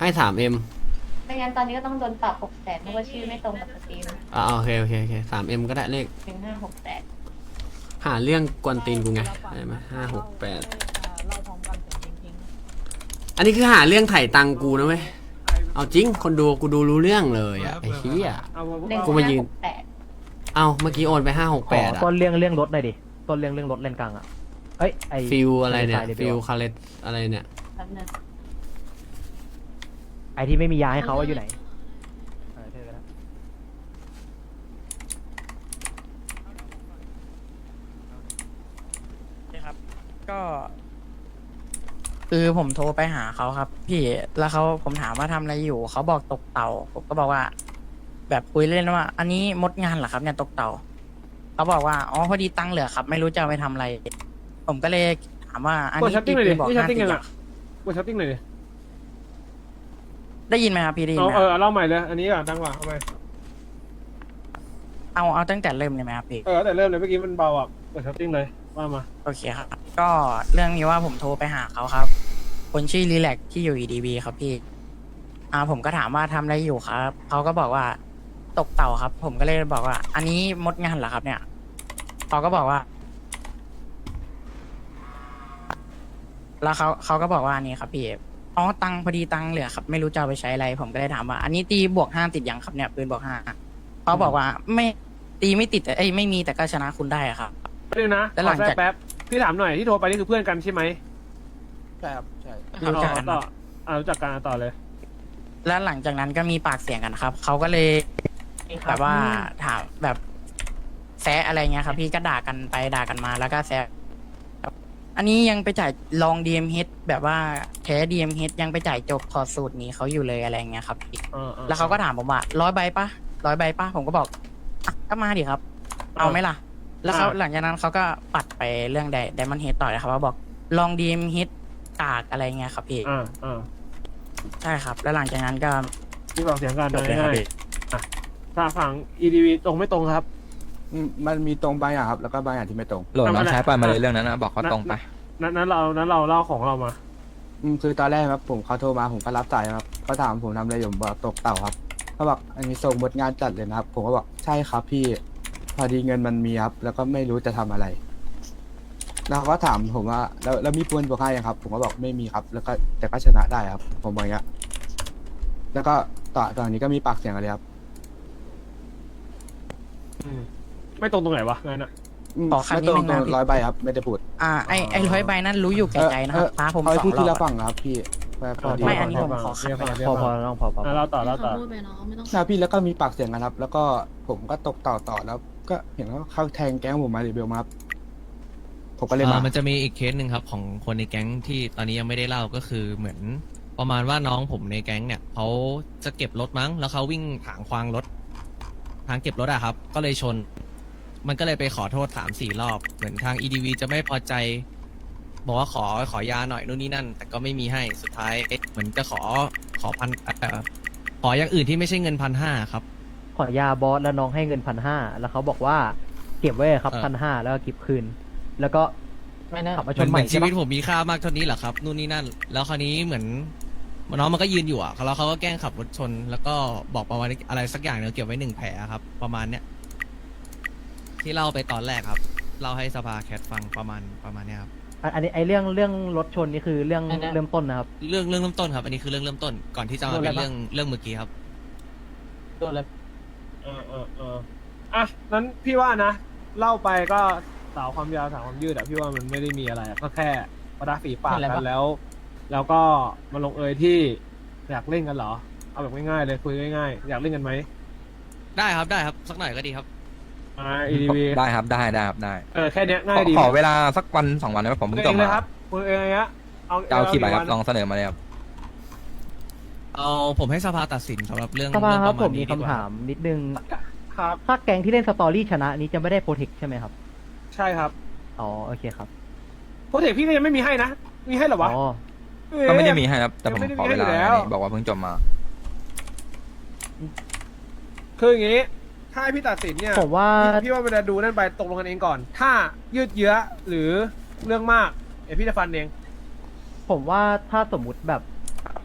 [SPEAKER 1] ให้สามเอ็ม
[SPEAKER 7] ไม่งั้นตอนนี้ก็ต้องโดนปรับหกแสนเพราะว่าชื่อไม่ตรงกับสตรีม
[SPEAKER 1] อ่าโอเคโอเคโอเคสามเอ็มก็ได้เลข
[SPEAKER 7] หนึ่งห้าหกแปด
[SPEAKER 1] หาเรื่องกวนตีนกูไงได้ไหมห้าหกแปด
[SPEAKER 12] เล่าพร้อมกันเสียงจริง
[SPEAKER 1] อันนี้คือหาเรื่องไถ่ตังค์กูนะเว้ยเอาจริงคนดูกูดูรู้เรื่องเลยอะไอ้เหี้ย
[SPEAKER 7] หนึ่ง
[SPEAKER 1] กูมายื
[SPEAKER 7] ห้าน หกแปด
[SPEAKER 1] เอ้าเมื่อกี้โอนไปห้าหกแปดอะ
[SPEAKER 15] ต้นเรื่องเรื่องรถหน่อยดิ ต้นเรื่องเรื่องรถเลนกลางอะ เอ้ยไอ
[SPEAKER 1] ฟิลอะไรเนี่ย
[SPEAKER 15] สา
[SPEAKER 1] ฟิลคาเลตอะไรเนี่ย
[SPEAKER 7] แป๊บนึง
[SPEAKER 15] ไอที่ไม่มียาให้เขาว่าอยู่ไหนเออเท่ก็ได้
[SPEAKER 12] ครับ ก็ คือผมโทรไปหาเขาครับ พี่แล้วเขาผมถามว่าทำอะไรอยู่เขาบอกตกเต่า ผมก็บอกว่า แบบคุยเล่นว่า อันนี้มดงานเหรอครับเนี่ยตกเต่าเขาบอกว่าอ๋อพอดีตังค์เหลือครับ ไม่รู้จะเอาไปทำอะไร ผมก็เลยถามว่าอันนี้ตีปืนบอกห้าสิบอะ
[SPEAKER 13] กดชัตติ้งหน่อยดิ
[SPEAKER 12] ได้ยินไหมครับพี่ได้ยิน
[SPEAKER 13] เอา
[SPEAKER 12] ไหม
[SPEAKER 13] เอ
[SPEAKER 12] ครับ
[SPEAKER 13] อเล่าใหม่เลยอันนี้ก่อนตั้งว่าเอาใหม่
[SPEAKER 12] เอาเอาตั้งแต่เริ่มเลยไหมครับพี่
[SPEAKER 13] เออแต่เริ่มเลยเมื่อกี้มันเบาอะกดชัตติ้งเลยว่ามา
[SPEAKER 12] โอเคครับ ก็เรื่องนี้ว่าผมโทรไปหาเขาครับ คนชื่อรีแลกที่อยู่ EDB ครับพี่ อ่าผมก็ถามว่าทำอะไรอยู่ครับ เขาก็บอกว่าตกเต่าครับ ผมก็เลยบอกว่า อันนี้มดงานเหรอครับเนี่ย เขาก็บอกว่า แล้วเขาเขาก็บอกว่าอันนี้ครับพี่อ๋อตังค์พอดีตังค์เหลือครับ ไม่รู้จะเอาไปใช้อะไร ผมก็เลยถามว่า อันนี้ตีบวกห้าติดยังครับเนี่ยปืนบวกห้าเขาบอกว่าไม่ตีไม่ติดแต่เอ้ยไม่มีแต่ก็ชนะคุณได้อะครับ
[SPEAKER 13] เดี๋ยวนะ
[SPEAKER 12] แล้วหลังจาก
[SPEAKER 13] ขอแทรแป๊บพี่ถามหน่อยที่โทรไปนี่คือเพื่อนกันใช่ไหม
[SPEAKER 12] ใช่ครับใช่
[SPEAKER 13] รู้
[SPEAKER 12] รู้
[SPEAKER 13] จั
[SPEAKER 12] จั
[SPEAKER 13] ก
[SPEAKER 12] ก
[SPEAKER 13] กั
[SPEAKER 12] กันน
[SPEAKER 13] ต่อ
[SPEAKER 12] ครับ
[SPEAKER 13] อ่ารู้จักกันต่อเลย
[SPEAKER 12] แล้วหลังจากนั้นก็มีปากเสียงกันครับ เขาก็เลยแบบว่าถามแบบแซะอะไรเงี้ยครับ พี่ก็ด่ากันไปด่ากันมาแล้วก็แซะครับ อันนี้ยังไปจ่ายลอง DMH แบบว่าแท้ DMH ยังไปจ่ายจบถอดสูตรหนี้เขาอยู่เลยอะไรเงี้ยครับพี่
[SPEAKER 13] อ่าๆ
[SPEAKER 12] แล้วเขาก็ถามผมว่าร้อยใบปะร้อยใบปะผมก็บอกอะก็มาดิครับ เอาไหมล่ะ แล้วเขา
[SPEAKER 13] อ่า
[SPEAKER 12] หลังจากนั้นเขาก็ปัดไปเรื่องไดไดมอนเฮดต่อเลยครับว่าบอกลอง DMH กากอะไรเงี้ยครับพี่
[SPEAKER 13] อ่าอ่า
[SPEAKER 12] ใช่ครับ แล้วหลังจากนั้นก็
[SPEAKER 13] ที่บอกเสียงกัน
[SPEAKER 12] จบเลยครับ
[SPEAKER 13] ง่าย
[SPEAKER 12] พี่
[SPEAKER 13] ๆอะถ้าฝั่ง EDV ตรงไม่ตรงครับ
[SPEAKER 8] มันมีตรงบางอย่างครับ แล้วก็บางอย่างที่ไม่ตรง
[SPEAKER 13] โหลดน้องใช้ปล่อยมาเลยเรื่องนั้น
[SPEAKER 8] นะบอกเขาตรงไป
[SPEAKER 13] นั้นนั้นเรานั้นเราเล่าของเรามา
[SPEAKER 8] คือตอนแรกครับผมเขาโทรมาผมก็รับสายครับเขาถามผมทำอะไรอยู่ผมบอกตกเต่าครับเขาบอกอันนี้ส่งบทงานจัดเลยนะครับ ผมก็บอกใช่ครับพี่พอดีเงินมันมีครับ แล้วก็ไม่รู้จะทำอะไร แล้วเขาก็ถามผมว่า แล้วแล้วมีปืนบวกห้ายังครับ ผมก็บอกไม่มีครับ แล้วก็แต่ก็ชนะได้ครับ ผมบอกอย่างเงี้ยแล้วก็ต่อตอนนี้ก็มีปากเสียงกันเลยครับ
[SPEAKER 13] อืม ไม่ตรงตรงไหนวะงั้นอะ
[SPEAKER 8] ม
[SPEAKER 12] ขอคำ
[SPEAKER 8] ไม่
[SPEAKER 12] นิ
[SPEAKER 8] ต
[SPEAKER 12] ด
[SPEAKER 8] ร
[SPEAKER 12] นึ
[SPEAKER 8] ง
[SPEAKER 12] ง
[SPEAKER 8] ตร
[SPEAKER 12] นะ
[SPEAKER 8] ง
[SPEAKER 12] พี่
[SPEAKER 8] ร้อยใบครับ ไม่ได้พูด
[SPEAKER 12] อ่าไอไอร้อยใบนั้นรู้อยู่แก่ใจนะครับ
[SPEAKER 8] เออ
[SPEAKER 12] ป้าผม
[SPEAKER 8] เขา
[SPEAKER 12] สอง
[SPEAKER 8] พูด
[SPEAKER 12] รอ
[SPEAKER 8] ที
[SPEAKER 12] บ
[SPEAKER 8] ละ
[SPEAKER 12] อะ
[SPEAKER 8] ฝั่งนะครับพี่พอดี
[SPEAKER 12] ไม่อันนี้ ผมขอขัด
[SPEAKER 13] เรียก
[SPEAKER 12] ไป
[SPEAKER 13] ฟัง
[SPEAKER 12] นะ
[SPEAKER 13] เรีย
[SPEAKER 15] พ
[SPEAKER 13] ก
[SPEAKER 15] อพ
[SPEAKER 13] ฟั
[SPEAKER 15] องน้องพอพอ
[SPEAKER 13] อะเราต่อเราต่อ
[SPEAKER 14] พูดไปเนาะไม่ต้อง
[SPEAKER 8] ใช่พี่แล้วก็มีปากเสียงกันครับ แล้วก็ผมก็ตกต่อต่อแล้ว ก็เห็นว่าเขาแทงแก๊งผมมารีเบลมาครับผมก็เลยมา
[SPEAKER 10] อ่ามันจะมีอีกเคสหนึ่งครับของคนในแก๊งที่ตอนนี้ยังไม่ได้เล่าก็คือเหมือนประมาณว่าน้องผมในแก๊งเนี่ยเขาจะเก็บรถมั้ง แล้วเขาวิ่งถางควางรถทางเก็บรถอะครับ ก็เลยชน มันก็เลยไปขอโทษสามสี่รอบ เหมือนทาง EDV จะไม่พอใจ บอกว่าขอขอยาหน่อยนู่นนี่นั่น แต่ก็ไม่มีให้สุดท้ายเหมือนจะขอขอพันเอ่อขออย่างอื่นที่ไม่ใช่เงินพันห้าครับ
[SPEAKER 15] ขอยาบอสแล้วน้องให้เงินพันห้าแล้วเขาบอกว่าเก็บไว้ครับ
[SPEAKER 10] เออ
[SPEAKER 15] พันห้าแล้วก็เก็บคืน แล้วก็
[SPEAKER 12] ไม่นะ
[SPEAKER 15] ขับมาช
[SPEAKER 10] เหมือนน
[SPEAKER 15] ให
[SPEAKER 10] เหมื
[SPEAKER 15] ม่
[SPEAKER 10] อนชี
[SPEAKER 15] ใช่
[SPEAKER 10] วิต
[SPEAKER 15] ปะ
[SPEAKER 10] ผมมีค่ามากเท่านี้เหรอครับนู่นนี่นั่น แล้วคราวนี้เหมือนน้องมันก็ยืนอยู่อะแล้วเขาก็แกล้งขับรถชน แล้วก็บอกประมาณอะไรสักอย่างเนื้เก็บไว้หนึ่งแผลครับ ประมาณเนี้ย ที่เล่าไปตอนแรกครับเล่าให้สภาแคทฟังประมาณประมาณเนี้ยครับ
[SPEAKER 15] อันอันนี้ไอเรื่องเรื่องรถชนนี่คือเรื่อง
[SPEAKER 12] อันนั้น
[SPEAKER 15] เริ่มต้นนะครับ
[SPEAKER 10] เรื่องเรื่องเริ่มต้นครับ อันนี้คือเรื่องเริ่มต้นก่อนที่จะมาเป็นเรื่องเรื่องเมื่อกี้ครับ
[SPEAKER 12] โดนเลย
[SPEAKER 13] เออเออเอออะนั้นพี่ว่านะ เล่าไปก็สาวความยาวสาวความยืดอะพี่ว่ามันไม่ได้มีอะไรอะก็แค่ประดาฝีปากกันแล้ว แล้วก็มาลงเอยที่อยากเล่นกันเหรอ เอาแบบง่ายๆเลยคุยง่ายๆ อยากเล่นกันไหม
[SPEAKER 10] ได้ครับได้ครับสักหน่อยก็ดีครับ
[SPEAKER 13] อ่า EDV
[SPEAKER 8] ได้ครับได้ได้ครับได้
[SPEAKER 13] เออแค่เนี้ยง่ายดี
[SPEAKER 8] ขอเวลาสักวันสองวันได้ไหมผม
[SPEAKER 13] คุ
[SPEAKER 8] เพิ่
[SPEAKER 13] ย
[SPEAKER 8] ง
[SPEAKER 13] เอ
[SPEAKER 8] จบ
[SPEAKER 13] งเล
[SPEAKER 8] มาย
[SPEAKER 13] ครับคุยเองเลยฮะเอา
[SPEAKER 8] จะเอากี่ใบครับ
[SPEAKER 13] วัน
[SPEAKER 8] ลองเสนอมาเลยครับ
[SPEAKER 10] เอาผมให้สภาตัดสินสำหรับเรื่อง
[SPEAKER 15] สภา
[SPEAKER 10] เรื่อง
[SPEAKER 15] ค
[SPEAKER 10] ป
[SPEAKER 15] รับ
[SPEAKER 10] ระมา
[SPEAKER 15] ผ
[SPEAKER 10] ณ
[SPEAKER 15] ม
[SPEAKER 10] นี้
[SPEAKER 15] มี
[SPEAKER 10] ดี
[SPEAKER 15] คำ
[SPEAKER 10] กว่า
[SPEAKER 15] ถามนิดนึง
[SPEAKER 13] ครับ
[SPEAKER 15] ถ้าแก๊งที่เล่นสตอรี่ชนะนี้จะไม่ได้โปรเทคใช่ไหมครับ
[SPEAKER 13] ใช่ครับ
[SPEAKER 15] อ๋อ โอเคครับ
[SPEAKER 13] โปรเจกต์พี่ก็ยังไม่มีให้นะ มีให้เหรอวะ
[SPEAKER 15] อ๋อ
[SPEAKER 13] เอ้ย
[SPEAKER 8] ก็ไม่ได้มีให้ครับ แต่ผม
[SPEAKER 13] ยังไม่ได้
[SPEAKER 8] ขอ
[SPEAKER 13] มีให้
[SPEAKER 8] เวลา
[SPEAKER 13] อยู่แล้ว
[SPEAKER 8] นี่บอกว่าเพิ่งจบมา
[SPEAKER 13] คืออย่างงี้ ถ้าให้พี่ตัดสินเนี่ย
[SPEAKER 15] ผมว่า
[SPEAKER 13] พี่พี่ว่ามันจะดูนั่นไปตกลงกันเองก่อน ถ้ายืดเยื้อหรือเรื่องมากเดี๋ยวพี่จะฟันเอง
[SPEAKER 15] ผมว่าถ้าสมมุติแบบ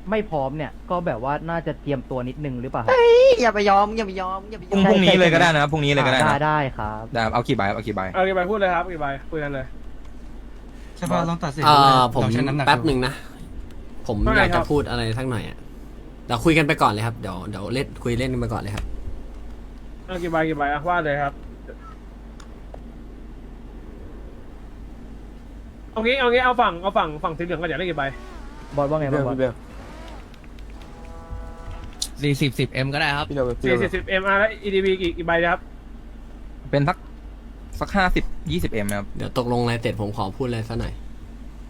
[SPEAKER 15] ไม่พร้อมเนี่ย ก็แบบว่าน่าจะเตรียมตัวนิดนึงหรือเปล่าครับ
[SPEAKER 16] อย่าไปยอมอย่าไปยอมอย่าไปยอม
[SPEAKER 15] พรุ่งนี้เลยก็ได้นะ
[SPEAKER 8] พรุ่งนี้เลยก็ได้
[SPEAKER 15] ได้
[SPEAKER 8] นะ
[SPEAKER 15] ได้ครับ
[SPEAKER 8] ได้เอากี่ใบเอากี่ใบ
[SPEAKER 13] เอากี่ใบพูดเลยครับกี่ใบคุยกันเลย
[SPEAKER 17] ใช่ป่ะต้องตัดสิน
[SPEAKER 1] เอ่อผมแป๊บหนึ่งนะ ผม
[SPEAKER 13] ว่าไง
[SPEAKER 1] อยาก
[SPEAKER 13] ครั
[SPEAKER 1] จะ
[SPEAKER 13] บ
[SPEAKER 1] พูดอะไรสักหน่อยอะเดี๋ยวคุยกันไปก่อนเลยครับ เดี๋ยวเดี๋ยวเล่นคุยเล่นกันไปก่อนเลยครับ
[SPEAKER 13] เอากี่ใบกี่ใบอะว่าเลยครับ เอางี้เอางี้เอาฝั่งเอาฝั่งฝั่งสีเหลืองก็อยากได้กี่ใบบ
[SPEAKER 15] อลว่าไง
[SPEAKER 17] เบ
[SPEAKER 15] บ้าง
[SPEAKER 17] ล
[SPEAKER 15] บอล
[SPEAKER 17] พี่เบล
[SPEAKER 10] สี่สิบสิบเอ็มก็ได้ครับ
[SPEAKER 17] พี่เบลพี่
[SPEAKER 13] สี่
[SPEAKER 17] เบ
[SPEAKER 13] สิ
[SPEAKER 17] ล
[SPEAKER 13] บสิบเอ็มอาร์แล้ว EDB กี่กี่ใบนะครับ
[SPEAKER 8] เป็นสักสักห้าสิบยี่สิบเอ็มครับ
[SPEAKER 1] เดี๋ยวตกลงรายเสร็จผมขอพูดอะไรสักหน่อย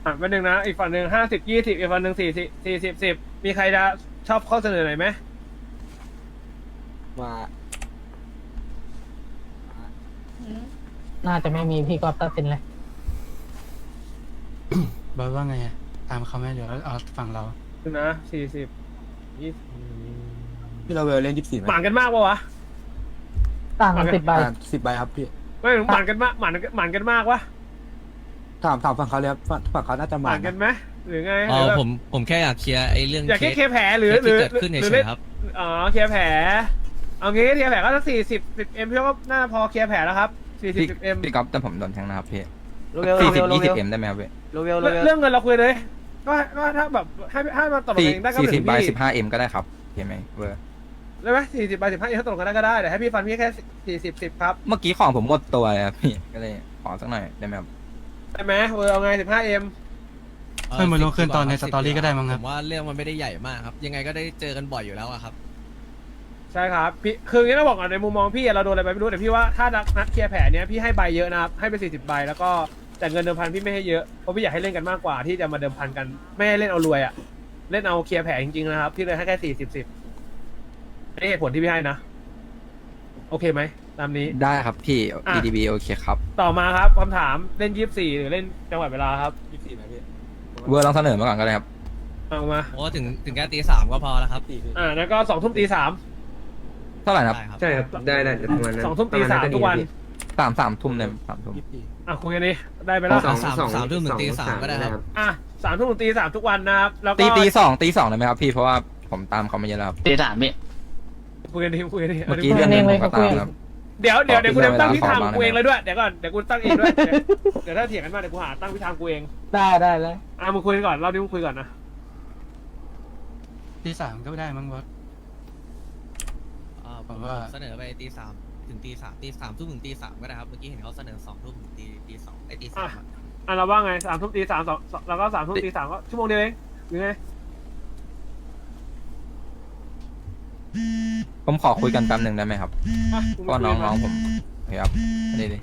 [SPEAKER 13] อะเป็นหนึ่งนะอีกฝั่งหนึ่งห้าสิบยี่สิบอีกฝั่งหนึ่งสี่สิบสี่สิบสิบมีใครจะชอบข้อเสนอไหนไหม
[SPEAKER 17] ว่า
[SPEAKER 16] น่าจะไม่มีพี่ก็ตัดสินเลย
[SPEAKER 17] บอลว่าไงอะตามเขาไหมเดี๋ยวเอาฝั่งเรา
[SPEAKER 13] ดูนะสี่สิบยี่สิบ
[SPEAKER 17] พี่เราเบลเล่นยี่สิบสี่ไหม
[SPEAKER 13] หมานกันมากปะวะ
[SPEAKER 16] ต่างกันสิบใบ
[SPEAKER 17] อ่าสิบใบครับพี่
[SPEAKER 13] ไม่หมานกันมากหมานกันหมานกันมากวะ
[SPEAKER 17] ถามถามฝั่งเขาเลยครับฝั่งฝั่งเขาน่าจะ
[SPEAKER 13] ห
[SPEAKER 17] มา
[SPEAKER 13] มานกันไหมหรือไง
[SPEAKER 10] อ๋
[SPEAKER 13] หรือ
[SPEAKER 10] อ
[SPEAKER 13] แบบ
[SPEAKER 10] ผมผมแค่อยากเคลียร์ไอ้เรื่อง
[SPEAKER 13] อยาก
[SPEAKER 10] เค
[SPEAKER 13] แค่
[SPEAKER 10] ส
[SPEAKER 13] เคลียร์แผลหรือ
[SPEAKER 10] เคส
[SPEAKER 13] หรือ
[SPEAKER 10] ที่เกิดขึ้น
[SPEAKER 13] หรือ
[SPEAKER 10] เฉ
[SPEAKER 13] เล่
[SPEAKER 10] ย
[SPEAKER 13] น
[SPEAKER 10] ๆครับ
[SPEAKER 13] อ๋อเคลียร์แผล เอางี้เคลียร์แผลก็สักสี่สิบสิบเอ็มพี่ว่าน่าพอเคลียร์แผลแล้วครับ สี่สิบ
[SPEAKER 8] พี่
[SPEAKER 13] สิบเอ็ม
[SPEAKER 8] พี่ก๊อฟแต่ผมโดนแทงนะครับพี่
[SPEAKER 16] โรเวล
[SPEAKER 8] สี่
[SPEAKER 16] โร
[SPEAKER 8] สิบ
[SPEAKER 16] เวล
[SPEAKER 8] ยี่สิบเอ็มได้ไหมครับพี่
[SPEAKER 16] โรเวลโรเวล
[SPEAKER 13] เรื่องเงินเราคุยเลย ก็ก็ถ้าแบบให้ให้มาตกลง
[SPEAKER 8] สี่
[SPEAKER 13] เองได้ก็
[SPEAKER 8] สี่
[SPEAKER 13] เป็
[SPEAKER 8] สิบ
[SPEAKER 13] น
[SPEAKER 8] ใบ
[SPEAKER 13] พี่
[SPEAKER 8] สิบห้าเอ็มก็ได้ครับเห็นไหมเวอร์
[SPEAKER 13] ได้ไหมสี่สิบใบสิบห้าถ้าตกลงกันได้ก็ได้แต่ให้พี่ฟันพี่แค่สี่สิบสิบครับ
[SPEAKER 8] เมื่อกี้ของผมหมดตัวเลยครับพี่ก็เลยขอสักหน่อยได้ไหมครับ
[SPEAKER 13] ได้ไหมเวอร์เอาไงสิบห้าเอ็ม
[SPEAKER 10] เพิ่มมาลงคืนตอนในสตอรี่ก็ได้มั้งครับ ผมว่าเรื่องมันไม่ได้ใหญ่มากครับ ยังไงก็ได้เจอกันบ่อยอยู่แล้วอะครับ
[SPEAKER 13] ใช่ครับพี่คืออย่างนี้ต้องบอกก่อนในมุมมองพี่อะเราโดนอะไรไปไม่รู้แต่พี่ว่าถ้านัดนัดเคลียร์แผลเนี้ยพี่ให้ใบเยอะนะครับให้ไปสี่สิบใบแล้วก็แต่เงินเดิมพันพี่ไม่ให้เยอะเพราะพี่อยากให้เล่นกันมากกว่าที่จะมาเดิมพันกันไม่ให้เล่นเอารวยอะเล่นเอาเคลียร์แผลจริงๆนะครับพี่เลยให้แค่สี่สิบสิบนี่เหตุผลที่พี่ให้นะโอเคไหมตามนี้
[SPEAKER 8] ได้ครับพี่
[SPEAKER 13] อะ
[SPEAKER 8] EDB โอเคครับ
[SPEAKER 13] ต่อมาครับคำถามเล่นยี่สิบสี่หรือเล่นจังหวัดเวลาครับ
[SPEAKER 17] ยี่สิบสี่ไหมพี่
[SPEAKER 8] เวอร์ลองเสนอมาก่อนก็ได้ครับ
[SPEAKER 13] เอามา
[SPEAKER 10] โอ้ถึงถึงแค่ตีสามก็พอแล้วครับ
[SPEAKER 13] อ่าแล้วก็สองทุ่มตีสาม
[SPEAKER 8] เท่าไหร่นะครับ
[SPEAKER 10] ได้ครับ
[SPEAKER 18] ใช่ครับ ได้ได้ประมาณนั้น
[SPEAKER 13] สองทุ่มตีสามทุกวัน
[SPEAKER 8] สามสามทุ่มเลยสามทุ่ม
[SPEAKER 17] ยี่สิบสี่
[SPEAKER 13] อะคุยกันดิได้ไปแล้ว
[SPEAKER 10] สองสามสามทุ่มถึงตีสามก็ได้ครับ
[SPEAKER 13] อะสามทุ่มถึงตีสามทุกวันนะครับแล้วก็
[SPEAKER 8] ตีตีสองตีสองได้ไหมครับพี่เพราะว่าผมตามเขามาเยอะแล้วครับ
[SPEAKER 16] ตีสามพี่
[SPEAKER 13] คุยกันดิคุยกันดิ
[SPEAKER 8] เมื่อกี้เรื่องหนึงผมก็ตามครับ
[SPEAKER 13] เดี๋ยวเดี๋ยวเดี๋ยวกู
[SPEAKER 8] ขอ
[SPEAKER 13] จะตั้ง
[SPEAKER 8] เวลา
[SPEAKER 13] พิธาม
[SPEAKER 8] ขอบ้าง
[SPEAKER 13] กูเอง
[SPEAKER 8] ได้ไหม
[SPEAKER 13] เลยด้วยเดี๋ยวก่อนเดี๋ยวกูตั้งเองด้วยเดี๋ยวเดี๋ยวถ้าเถียงกันมากเดี๋ยวกูหาตั้งพิธามกูเอง
[SPEAKER 16] ได้ได้เลย
[SPEAKER 13] อะมึงคุยกันก่อนเราดิมึงคุยก่อนนะ
[SPEAKER 17] ที่สามก็ได้มั้งบอส
[SPEAKER 10] อ่าผม
[SPEAKER 17] ผมว่า
[SPEAKER 10] เสนอไปตีสามถึงตีสามตีสามทุ่มถึงตีสามก็ได้ครับเมื่อกี้เห็นเขาเสนอสองทุ่มถึงตีตีสองไอ้ตีสามอะ
[SPEAKER 13] อะเราว่าไงสามทุ่มตีสามสองสองแล้วก็สามทุ่มตีสามก็ชั่วโมงเดียวเองหรือไง
[SPEAKER 8] ผมขอคุยกันแป๊บหนึ่งได้ไหมครับ
[SPEAKER 13] อะกู
[SPEAKER 8] เพ
[SPEAKER 13] ไม่
[SPEAKER 8] ราะ
[SPEAKER 13] คุย
[SPEAKER 8] น้อง
[SPEAKER 13] กับ
[SPEAKER 8] น้องผมโอเคครับนี่ดิ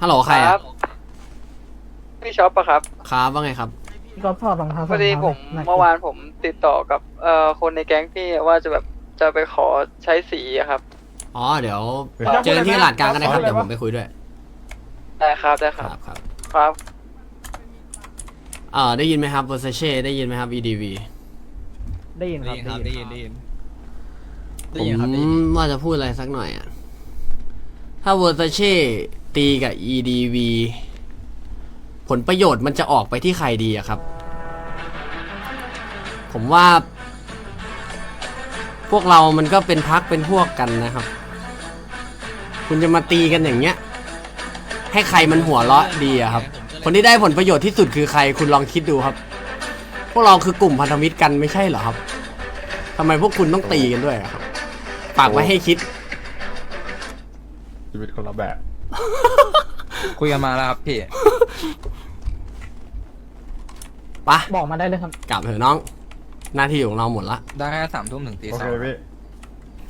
[SPEAKER 1] ฮัลโหลใครอะ
[SPEAKER 18] พี่ช็อปปะครับ
[SPEAKER 1] ครับว่าไงครับ
[SPEAKER 16] พี่ก็ถอดรองเท้า
[SPEAKER 18] พอดีผมเมื่อวานผมติดต่อกับเอ่อคนในแก๊งพี่ว่าจะแบบจะไปขอใช้สีอะครับ
[SPEAKER 1] อ๋อเดี๋ยวเจอกันที่ตลาดกลางกันนะครับเดี๋ยวผมไปคุยด้วย
[SPEAKER 18] ได้ครับได้ค
[SPEAKER 1] ค
[SPEAKER 18] รั
[SPEAKER 1] รั
[SPEAKER 18] บบ
[SPEAKER 1] ครับ
[SPEAKER 18] ครับ
[SPEAKER 1] เอ่อได้ยินไหมครับ Versace ได้ยินไหมครับ EDV
[SPEAKER 15] ได้ยินค
[SPEAKER 10] ได้
[SPEAKER 15] รับ
[SPEAKER 10] ยินครับได้ยินได้ยิน
[SPEAKER 1] ผมว่าจะพูดอะไรสักหน่อยอะ ถ้า Versace ตีกับ EDV ผลประโยชน์มันจะออกไปที่ใครดีอะครับ ผมว่า พวกเรามันก็เป็นพักเป็นพวกกันนะครับ คุณจะมาตีกันอย่างเงี้ย ให้ใครมันหัวเราะดีอะครับ คนที่ได้ผลประโยชน์ที่สุดคือใคร คุณลองคิดดูครับ พวกเราคือกลุ่มพันธมิตรกันไม่ใช่เหรอครับทำไมพวกคุณต้องตีกันด้วยอะครับฝากไว้ให้คิด
[SPEAKER 6] ชีวิตคนละแบบ
[SPEAKER 8] คุยกันมาแล้วครับพี่
[SPEAKER 1] ปะ
[SPEAKER 16] บอกมาได้เลยครับ
[SPEAKER 1] กลับเถอะน้อง หน้าที่ของเราหมดละ
[SPEAKER 8] ได้แค่สามทุ่มถึงตี
[SPEAKER 6] โอ
[SPEAKER 8] สอ
[SPEAKER 6] เค
[SPEAKER 8] ง
[SPEAKER 6] พี่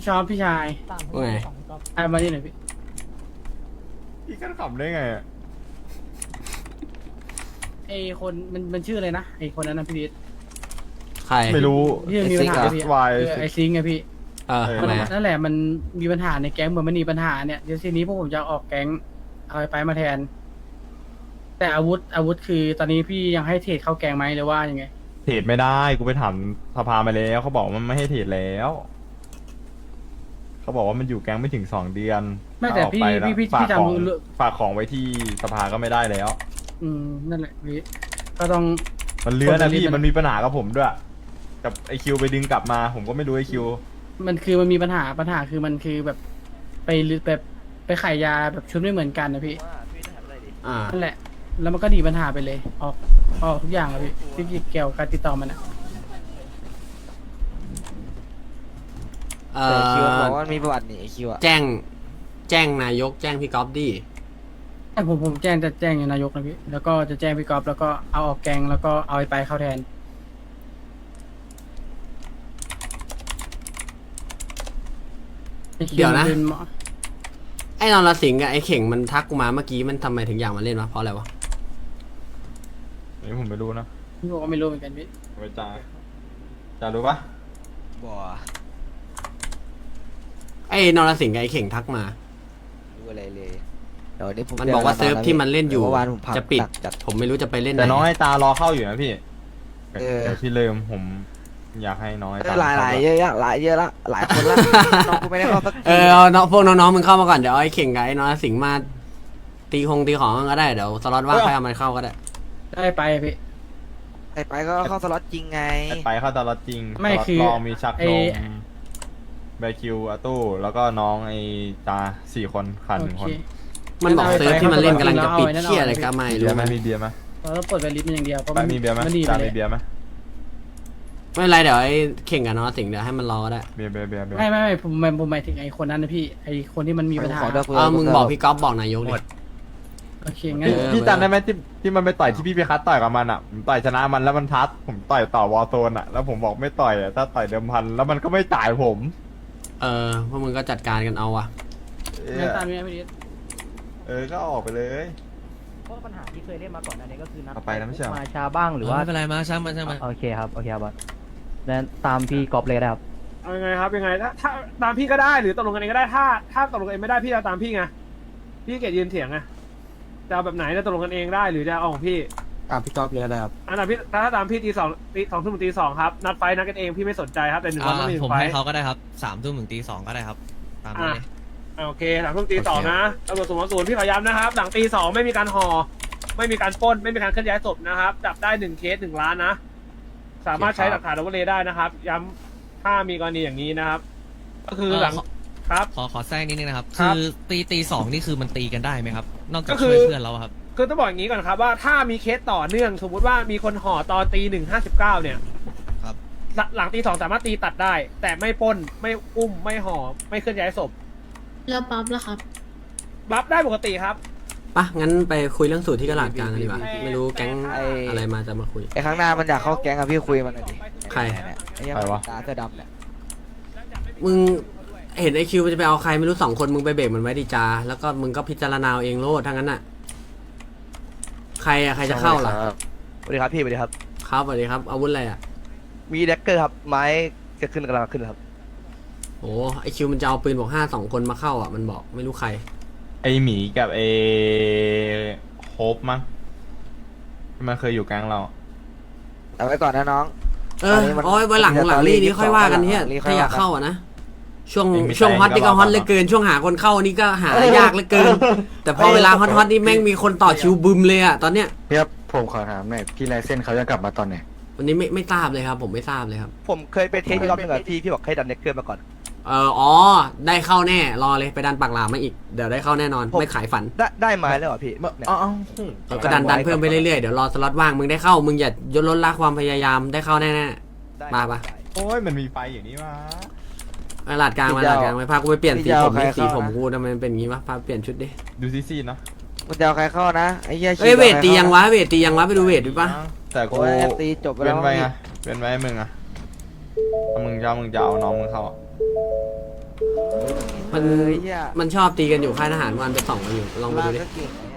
[SPEAKER 16] ชอบพี่ชาย
[SPEAKER 1] ว่าไง
[SPEAKER 16] ไอ้มาที่ไหนพี่
[SPEAKER 6] พี่กันขำได้ไงอะ
[SPEAKER 16] ไอ้คนมันมันชื่ออะไรนะ ไอ้คนนั้นนะพี่ดิษ
[SPEAKER 1] ใคร
[SPEAKER 6] ไม่รู้
[SPEAKER 16] ที่มันมีปัญหาพี่
[SPEAKER 6] วาย
[SPEAKER 16] เออไอ้ซิงค์ไงพี่
[SPEAKER 1] เออ
[SPEAKER 6] เออ
[SPEAKER 1] ทำไมอะ
[SPEAKER 16] นั่นแหละมันมีปัญหาในแก๊งเหมือนมันมีปัญหาเนี่ยเดี๋ยวทีนี้พวกผมจะออกแก๊ง เอาไอ้ไปมาแทน แต่อาวุธอาวุธคือ ตอนนี้พี่ยังให้เทรดเข้าแก๊งไหมหรือว่ายังไง
[SPEAKER 6] เทรดไม่ได้กูไปถามสภามาแล้วเขาบอกว่ามันไม่ให้เทรดแล้วเขาบอกว่ามันอยู่แก๊งไม่ถึงสองเดือน
[SPEAKER 16] ไม่แต่
[SPEAKER 6] ถ้าออก
[SPEAKER 16] พี่
[SPEAKER 6] ไปแล้ว
[SPEAKER 16] พี่พี่
[SPEAKER 6] ฝาก
[SPEAKER 16] พี่
[SPEAKER 6] ของ
[SPEAKER 16] ทำเรื่อง
[SPEAKER 6] ฝากของไว้ที่สภาก็ไม่ได้แล้ว
[SPEAKER 16] อืมนั่นแหละพี่ก็ต้อง
[SPEAKER 6] มันเลื้อน
[SPEAKER 12] คน
[SPEAKER 6] นะ
[SPEAKER 12] มัน
[SPEAKER 6] พี่
[SPEAKER 12] เลื้อน
[SPEAKER 6] มันมีปัญหากับผมด้วยกับไอคิวไปดึงกลับมา ผมก็ไม่รู้ไอคิว
[SPEAKER 12] มันคือมันมีปัญหาปัญหาคือมันคือแบบ ไปลืแบบ ไปขายยาแบบชุดไม่เหมือนกันนะพี่
[SPEAKER 1] อ่า
[SPEAKER 12] นั่นแหละ แล้วมันก็หนีปัญหาไปเลย ออกออกทุกอย่างเลยพี่ที่เกี่ยวกับการติดต่อมันอะ
[SPEAKER 1] เอ่
[SPEAKER 11] แต่คิวบ
[SPEAKER 1] อ
[SPEAKER 11] อกว่ามันมีประวัตินี่ไอคิวอะ
[SPEAKER 1] แจ้ง แจ้งนายกแจ้งพี่ก๊อฟดิ
[SPEAKER 12] แต่ผมผมแจ้งจะแจ้งนายกนะพี่แล้วก็จะแจ้งพี่กอฟแล้วก็เอาออกแกงแล้วก็เอาไอ้ไปเข้าแทน
[SPEAKER 1] เดี๋ยวนะ
[SPEAKER 12] ป็หมอ
[SPEAKER 1] ไอ้นรสิงห์กับไอ้เข่งมันทักกูมาเมื่อกี้มันทำไมถึงอยากมาเล่นวะเพราะอะไรวะ
[SPEAKER 6] นี่ผมไม่รู้นะ
[SPEAKER 12] พี่บอกว่าไม่รู้เหมือนกันพี่
[SPEAKER 6] ไปจ่าจ่ารู้ปะ
[SPEAKER 11] บ่
[SPEAKER 1] ไอ้นรสิงห์กับไอ้เข่งทักมา
[SPEAKER 11] รู้อะไรเลยเดี๋ยวนี้ผม
[SPEAKER 1] มันบอกว่าเซิร์ฟที่มันเล่นอยู่
[SPEAKER 11] เมื่อวานผมพัก
[SPEAKER 1] จะปิด
[SPEAKER 11] หนักจัด
[SPEAKER 1] ผมไม่รู้จะไปเล่นไห
[SPEAKER 6] แต่น้อง
[SPEAKER 1] น
[SPEAKER 6] ไอตารอเข้าอยู่นะพี่
[SPEAKER 11] เออ
[SPEAKER 6] เดี๋ยวพี่เลิมผม อยากให้น้องไอ
[SPEAKER 11] เอ
[SPEAKER 6] ตา
[SPEAKER 11] อหลายหลายเยอะอะหลายเยอะละหลายคนละน้องกูไม่ได้เข้าสักที
[SPEAKER 1] เออเอาน้องพวกน้องๆมึงเข้ามาก่อนเดี๋ยวเอาไอ้เข่งกับไอ้นรสิงห์มาตีคงตีของก็ได้เดี๋ยวสล็อตว่างใครเอามันเข้าก็ได้
[SPEAKER 12] ได้ไปอะพี่
[SPEAKER 11] ไอไปก็เข้าสล็อตจริงไง
[SPEAKER 6] ไอไปเข้าตลอดจริง
[SPEAKER 12] ไม่
[SPEAKER 6] ตลอด
[SPEAKER 12] คือ
[SPEAKER 6] รองมีชัก
[SPEAKER 12] ไอ้
[SPEAKER 6] นมแบคิวอาตู้แล้วก็น้องไอตาสี่คนขาดห
[SPEAKER 12] โอ
[SPEAKER 6] นึ่ง
[SPEAKER 12] เค
[SPEAKER 6] คน
[SPEAKER 1] มันบอกเซิร์ฟที่มันเล่นกำลังจะปิด
[SPEAKER 12] เอาไว้นั่น
[SPEAKER 1] เที่ยอะไร
[SPEAKER 12] เอาไว้
[SPEAKER 1] ก็ไม่
[SPEAKER 6] มีเบี
[SPEAKER 1] รู้
[SPEAKER 6] ยร์ไหมมีเบียร์ไหม
[SPEAKER 12] เราต้องเปิดไวลิสต์มันอย่างเดียวเพราะ
[SPEAKER 6] ไป
[SPEAKER 12] มัน
[SPEAKER 6] มีเบียร์ไหม
[SPEAKER 12] มันดีไป
[SPEAKER 6] จ่า
[SPEAKER 12] เล
[SPEAKER 6] มี
[SPEAKER 12] ย
[SPEAKER 6] เบียร์ไหม
[SPEAKER 1] ไม่เป็นไรเดี๋ยวไอ้เข่งกับนรสิงห์เดี๋ยวให้มันรอก็ได้
[SPEAKER 6] เบียร์เบียร์เบียร์เบียร์
[SPEAKER 12] ไม่ไม่ไม่ผมผมผมหมายถึงไอ้คนนั้นนะพี่ไอ้คนที่มันมีปัญหา
[SPEAKER 11] ขอด้วย
[SPEAKER 1] เออมึงบอกพี่ก๊อฟบอกนายกดิ
[SPEAKER 12] โอเคงั้น
[SPEAKER 1] เออ
[SPEAKER 6] พี่จำได้ไหมที่ที่มันไปต่อยที่พี่พีคัสต่อยกับมันอะผมต่อยชนะมันแล้วมันทัดผมต่อยต่อวอลโซนอะแล้วผมบอกไม่ต่อยอะถ้าต่อยเดิมพันแล้วมันก็ไม่จ่ายผม
[SPEAKER 1] เออพวกมึงก็จัดการกันเอาว่ะ
[SPEAKER 6] เอ
[SPEAKER 12] งั้น
[SPEAKER 6] อ
[SPEAKER 12] ตามนี้นะพี่ดิษ
[SPEAKER 6] เออก็ออกไปเลย
[SPEAKER 15] เพราะปัญหาที่เคยเล่นมาก่อนอันนี้ก็คือนัด
[SPEAKER 6] เอาไปนะไม่ใช่เหรอ
[SPEAKER 15] มาช้าบ้างหรือว่า
[SPEAKER 10] ไม่เป็นไรมาช่างมันช่างมัน
[SPEAKER 15] โอเคครับโอเคครับบอส นั้นตามพี่กอบเลยก็ได้ครับ
[SPEAKER 13] เอายังไงครับยังไงถ้าถ้าตามพี่ก็ได้หรือตกลงกันเองก็ได้ถ้า ถ้าตกลงกันเองไม่ได้พี่จะตามพี่ไงพี่เกียรยืนเถียงไงจะเอาแบบไหนจะตกลงกันเองได้หรือจะเอาของพี่
[SPEAKER 8] อะพี่ก๊อฟเลยก็ได้ครับ
[SPEAKER 13] อันนั้นพี่ถ้าตามพี่ตีสองตีสองทุ่มถึงตีสองครับนัดไฟท์นัดกันเองพี่ไม่สนใจครับแต่หนึ่งวัน
[SPEAKER 10] อ่า
[SPEAKER 13] ต้องมีหนึ่
[SPEAKER 10] ผม
[SPEAKER 13] งไฟ
[SPEAKER 10] ให้
[SPEAKER 13] ท์
[SPEAKER 10] เขาก็ได้ครับสามทุ่มถึงตีสองก็ได้ครับ ตามนั้นเลย
[SPEAKER 13] อ่าโอเคสามทุ่มตีสองนะตำรวจสมศูนย์พี่ขอย้ำนะครับ หลังตีสองไม่มีการห่อไม่มีการปล้นไม่มีการเคลื่อนย้ายศพนะครับจับได้หนึ่งเคสหนึ่งล้านนะ สามารถใช้หลักฐานอาวุธเลได้นะครับ ย้ำถ้ามีกรณีอย่างนี้นะครับ ก็คือหลัง
[SPEAKER 10] เอ่อ
[SPEAKER 13] ครับ
[SPEAKER 10] ขอขอแทรกนิดนึงนะครับ
[SPEAKER 13] ครั
[SPEAKER 10] คื
[SPEAKER 13] บ
[SPEAKER 10] อตีตีสองนี่คือมันตีกันได้ไหมครับ นอกจาก
[SPEAKER 13] ก็คือ
[SPEAKER 10] ช่วยเพื่อนเราอะครับ
[SPEAKER 13] คือต้องบอกอย่างนี้ก่อนครับว่าถ้ามีเคสต่อเนื่องสมมุติว่ามีคนห่อตอนตีหนึ่งห้าสิบเก้าเนี่ย
[SPEAKER 10] ครับ
[SPEAKER 13] หลังหลังตีสองสามารถตีตัดได้ แต่ไม่ปล้นไม่อุ้มไม่ห่อไม่เคลื่อนย้ายศพ
[SPEAKER 14] แล้วปั๊บแล้วครับ
[SPEAKER 13] บัฟได้ปกติครับ
[SPEAKER 1] ปะงั้นไปคุยเรื่องสูตรที่กระหลาดกลางกันดีกว่าไม่รู้แก๊ง
[SPEAKER 11] ไอ้
[SPEAKER 1] อะไรมาจะมาคุย
[SPEAKER 11] ไอ้ข้างหน้ามันอยากเข้าแก๊งกับพี่คุยมันหน่อยดิ
[SPEAKER 1] ใคร
[SPEAKER 11] เนี่ยไอ้เหี้ย
[SPEAKER 6] ใครวะ
[SPEAKER 11] ตาเสื้อดำเนี่ย
[SPEAKER 1] มึงเห็นไอคิวมันจะไปเอาใครไม่รู้สองคนมึงไปเบรกมันไว้ดีจาแล้วก็มึงก็พิจารณาเอาเองโลดทั้งนั้นอะ ใครอะใครจะเข้าล่ะ
[SPEAKER 18] สวัสดีครับพี่สวัสดีครับ
[SPEAKER 1] ครับสวัสดีครับอาวุธอะไรอะ
[SPEAKER 18] มีแดกเกอร์ครับ ไม้จะขึ้นกำลังขึ้นครับ
[SPEAKER 1] โอ้ไอคิวมันจะเอาปืนบอกห้าสองคนมาเข้าอะมันบอกไม่รู้ใคร
[SPEAKER 6] ไอหมีกับไอโฮปมั้งที่มันเคยอยู่แก๊งเรา
[SPEAKER 11] เอาไว้ก่อนนะน้อง
[SPEAKER 1] เออ
[SPEAKER 11] อันนี้มัน
[SPEAKER 1] โอ้ยวันหลัง
[SPEAKER 11] มันจะ
[SPEAKER 1] หลัง
[SPEAKER 11] ตอรี่
[SPEAKER 1] นี่นี้ค่อยว่ากัน
[SPEAKER 11] หลัง
[SPEAKER 1] เนี่ย
[SPEAKER 11] หลังนี่ค่
[SPEAKER 1] ถ้า
[SPEAKER 11] อย
[SPEAKER 1] อยาก
[SPEAKER 11] ว่ากัน
[SPEAKER 1] เข้าอะนะ ช่วง
[SPEAKER 6] เองมี
[SPEAKER 1] ช่วง
[SPEAKER 6] ใจ
[SPEAKER 1] ฮอตนี่ก็
[SPEAKER 6] ก็
[SPEAKER 1] ฮอต
[SPEAKER 6] ว่า
[SPEAKER 1] เหลือเกิน ช่วงหาคนเข้านี่ก็หายากเหลือเกิน แต่พอเวลาฮอตฮอตนี่แม่งมีคนต่อคิวบึมเลยอะตอนเนี้ย
[SPEAKER 8] พี่ครับผมขอถามหน่อยพี่ไลเซนเขาจะกลับมาตอนไหน
[SPEAKER 1] วันนี้ไม่ไม่ทราบเลยครับ ผมไม่ทราบเลยครับ
[SPEAKER 18] ผมเคยไปเทสที่รอบหนึงกับพี่พี่บอกให้ดันแดกเกอร์มาก่อน
[SPEAKER 1] เอออ๋อ ได้เข้าแน่ รอเลยไปดันปากหลามมาอีก เดี๋ยวได้เข้าแน่นอน
[SPEAKER 18] ผม
[SPEAKER 1] ไม่ขายฝัน
[SPEAKER 18] ได้ได้ไม้แล้วเหรอพี่เนี่ย
[SPEAKER 6] อ๋อ
[SPEAKER 1] เออก็ดันดันเพิ่มไปเรื่อยๆ เดี๋ยวรอสล็อตว่าง มึงได้เข้า มึงอย่าลดลดละความพยายาม ได้เข้าแน่
[SPEAKER 18] ได้
[SPEAKER 1] มาปะ
[SPEAKER 6] โอ้ยมันมีไฟอย่างนี้วะ
[SPEAKER 1] ๆมาหลาดกลางมา
[SPEAKER 11] พี่
[SPEAKER 1] หลา
[SPEAKER 11] เจ้า
[SPEAKER 1] ดกลางไปพากูไปเปลี่ยนสี
[SPEAKER 11] พี่เจ้า
[SPEAKER 1] ผมดิ
[SPEAKER 11] ใคร
[SPEAKER 1] สี
[SPEAKER 11] เข้า
[SPEAKER 1] ผม
[SPEAKER 11] นะ
[SPEAKER 1] กูทำไมมันเป็นอย่างงี้วะ พาเปลี่ยนชุดดิ
[SPEAKER 6] ดูซีซีเนาะ
[SPEAKER 11] มันจะเอาใครเข้านะไอ้เหี้ย
[SPEAKER 1] เอ้ยเวท
[SPEAKER 11] ฉีด
[SPEAKER 1] ตี
[SPEAKER 11] อาใคร
[SPEAKER 1] ยัง
[SPEAKER 11] เข้าวะ
[SPEAKER 1] เวทตียังวะ ไปดูเวทดิปะ
[SPEAKER 6] แต่กู
[SPEAKER 11] โอ้ยตีจบไป
[SPEAKER 6] เป็
[SPEAKER 11] แล้
[SPEAKER 6] น
[SPEAKER 11] ว
[SPEAKER 6] ไว้ไงเป็นไว้มึงอะถ้ามึงจะเอามึงจะเอาน้องมึงเข้าอะ
[SPEAKER 1] มัน
[SPEAKER 11] เออไอ้เหี้ย
[SPEAKER 1] มันชอบตีกันอยู่ค่ายทหารวันไปส่องกันอยู่ลองไป
[SPEAKER 11] ลา
[SPEAKER 1] ดู
[SPEAKER 11] ก
[SPEAKER 1] ดิ
[SPEAKER 11] ก็เก่งไอ้